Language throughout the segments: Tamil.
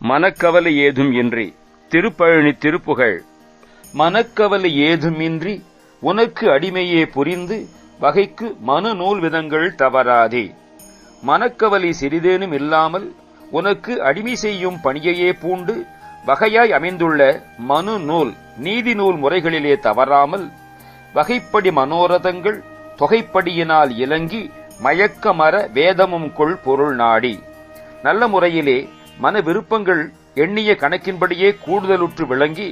மனக்கவலை ஏதும் இன்றி திருப்பழனி திருப்புகழ். மனக்கவலை ஏதுமின்றி உனக்கு அடிமையே புரிந்து வகைக்கு மனு நூல் விதங்கள் தவறாதே. மனக்கவலை சிறிதேனும் இல்லாமல் உனக்கு அடிமை செய்யும் பணியையே பூண்டு வகையாய் அமைந்துள்ள மனு நூல் நீதி நூல் முறைகளிலே தவறாமல் வகைப்படி மனோரதங்கள் தொகைப்படியினால் இலங்கி மயக்கமர வேதமும் கொள் பொருள் நாடி. நல்ல முறையிலே மன விருப்பங்கள் எண்ணிய கணக்கின்படியே கூடுதலுற்று விளங்கி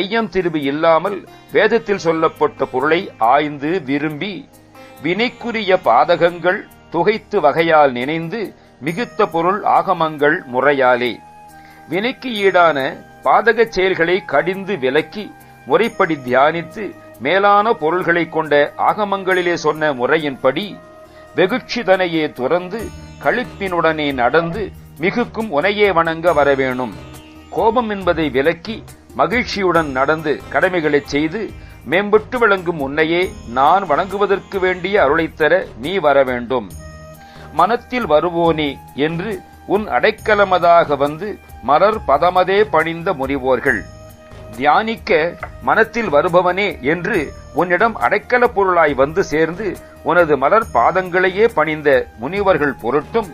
ஐயம் திரும்பி இல்லாமல் வேதத்தில் சொல்லப்பட்ட பொருளை ஆய்ந்து விரும்பி வினைக்குரிய பாதகங்கள் துகைத்து வகையால் நினைந்து மிகுத்த பொருள் ஆகமங்கள் முறையாலே. வினைக்கு ஈடான பாதகச் செயல்களை கடிந்து விலக்கி முறைப்படி தியானித்து மேலான பொருள்களைக் கொண்ட ஆகமங்களிலே சொன்ன முறையின்படி வெகுட்சிதனையே துறந்து கழிப்பினுடனே நடந்து மிகுக்கும் உனையே வணங்க வரவேணும். கோபம் என்பதை விலக்கி மகிழ்ச்சியுடன் நடந்து கடமைகளைச் செய்து மேம்பட்டு விளங்கும் உன்னையே நான் வணங்குவதற்கு வேண்டிய அருளைத் தர நீ வர வேண்டும். மனத்தில் வருவோனே என்று உன் அடைக்கலமதாக வந்து மலர் பதமதே பணிந்த முனிவோர்கள் தியானிக்க மனத்தில் வருபவனே என்று உன்னிடம் அடைக்கல பொருளாய் வந்து சேர்ந்து உனது மலர் பாதங்களையே பணிந்த முனிவர்கள் பொருட்டும்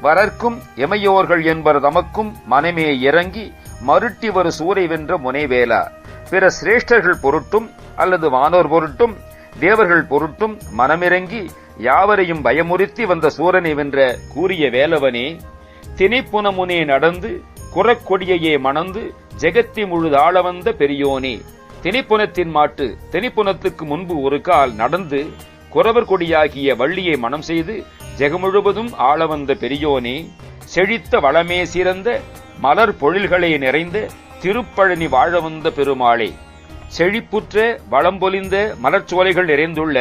வரர்க்கும் எமையோர்கள் என்பர் தமக்கும் மனமே இறங்கி மருட்டி வரு சூரை வென்ற முனைவேலா. பிற சிரேஷ்டர்கள் பொருட்டும் அல்லது வானோர் பொருட்டும் தேவர்கள் பொருட்டும் மனமிறங்கி யாவரையும் பயமுறுத்தி வந்த சூரனை வென்ற கூறிய வேலவனே திணைப்புனமுனே நடந்து குறக்கொடியையே மணந்து ஜெகத்தி முழுதாள வந்த பெரியோனே திணைப்புனத்தின் மாட்டு திணைப்புனத்துக்கு முன்பு ஒரு கால் நடந்து குறவர் கொடியாகிய வள்ளியை மனம் செய்து ஜெகமுழுவதும் ஆள வந்த பெரியோனே செழித்த வளமே சிறந்த மலர் பொழில்களை நிறைந்த திருப்பழனி வாழ வந்த பெருமாளே செழிப்புற்ற வளம்பொலிந்த மலர்ச்சோலைகள் நிறைந்துள்ள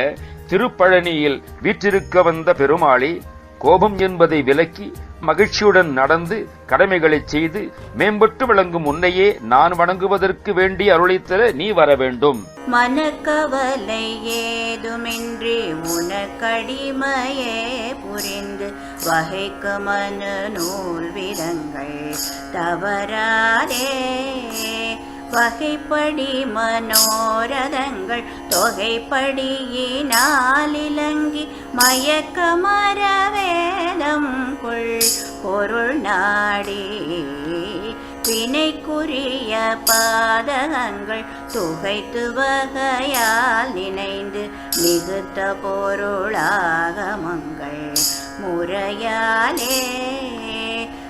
திருப்பழனியில் வீற்றிருக்க வந்த பெருமாளே கோபம் என்பதை விலக்கி மகிழ்ச்சியுடன் நடந்து கடமைகளை செய்து மேம்பட்டு விளங்கும் உன்னையே நான் வணங்குவதற்கு வேண்டிய அருளைத்தர நீ வர வேண்டும். மனக்கவலை ஏதுமின்றி உனக்கடிமையே புரிந்து வகைக்கு மன நூல் விதங்கள் தவறாதே. வகைப்படி மனோரதங்கள் தொகைப்படியினால் இலங்கி மயக்க உள்ளம் கொள் பொருள் நாடி. வினைக்குரிய பாதகங்கள் துகைத்து வகையால் நினைந்து மிகுத்த பொருளாகமங்கள் முறையாலே.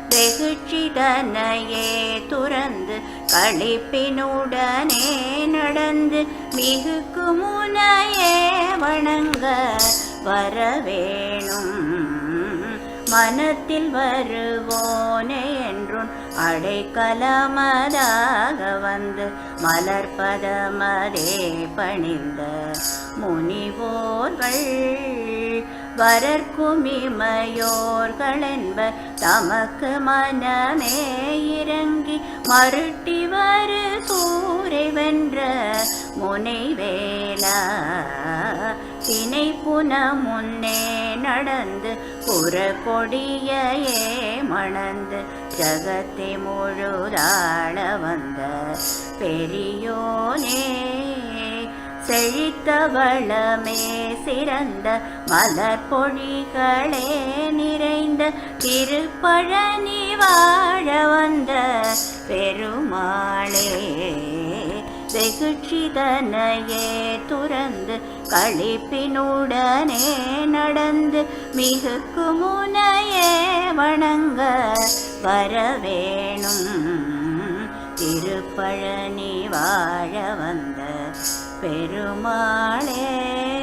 வெகுச்சிதனையே துறந்து கழிப்பினுடனே நடந்து மிகுக்கு முனையே வணங்க வரவேணும். மனத்தில் வருவோனே என்றும் அடைக்கலமதாக வந்து மலர்பதமதே பணிந்த முனிவோர்கள். வரற்குமிமையோர்களென்ப தமக்கு மனமே இறங்கி மருட்டி வரு சூரை வென்ற முனைவேலா. தினை புன முன்னே நடந்து புற கொடியையே மணந்து ஜகத்தை முழுதாள வந்த பெரியோனே செழித்த வளமே சிறந்த மலர் பொழிகளே நிறைந்த திருப்பழனி வாழ வந்த பெருமாளே வெகுட்சிதனையே துறந்து களிப்பினுடனே நடந்து மிகுக்கு முனையே வணங்க வரவேணும். திருப்பழனி வாழ வந்த பெருமாளே.